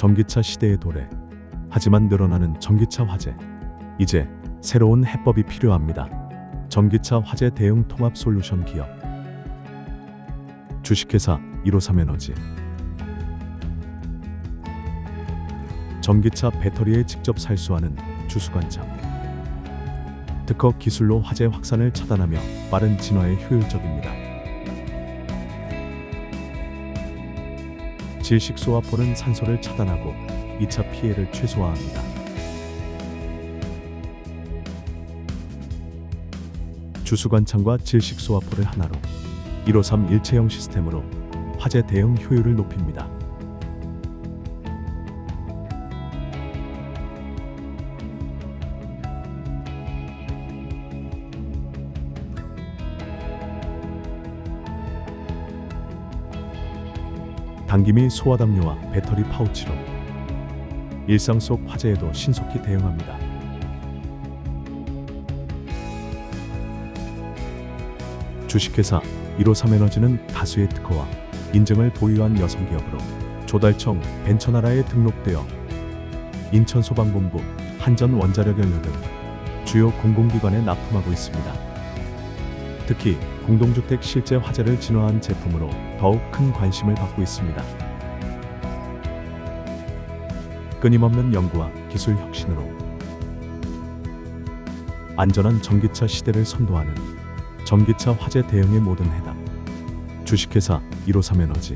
전기차 시대의 도래. 하지만 늘어나는 전기차 화재. 이제 새로운 해법이 필요합니다. 전기차 화재 대응 통합 솔루션 기업. 주식회사 153 에너지. 전기차 배터리에 직접 살수하는 주수관창. 특허 기술로 화재 확산을 차단하며 빠른 진화에 효율적입니다. 질식소와 포는 산소를 차단하고 2차 피해를 최소화합니다. 주수관창과 질식소와포를 하나로 153 일체형 시스템으로 화재 대응 효율을 높입니다. 및 소화담요와 배터리 파우치로 일상 속 화재에도 신속히 대응합니다. 주식회사 153 에너지는 다수의 특허와 인증을 보유한 여성 기업으로 조달청 벤처나라에 등록되어 인천소방본부, 한전원자력연료 등 주요 공공기관에 납품하고 있습니다. 특히 공동주택 실제 화재를 진화한 제품으로 더욱 큰 관심을 받고 있습니다. 끊임없는 연구와 기술 혁신으로 안전한 전기차 시대를 선도하는 전기차 화재 대응의 모든 해답 주식회사 153에너지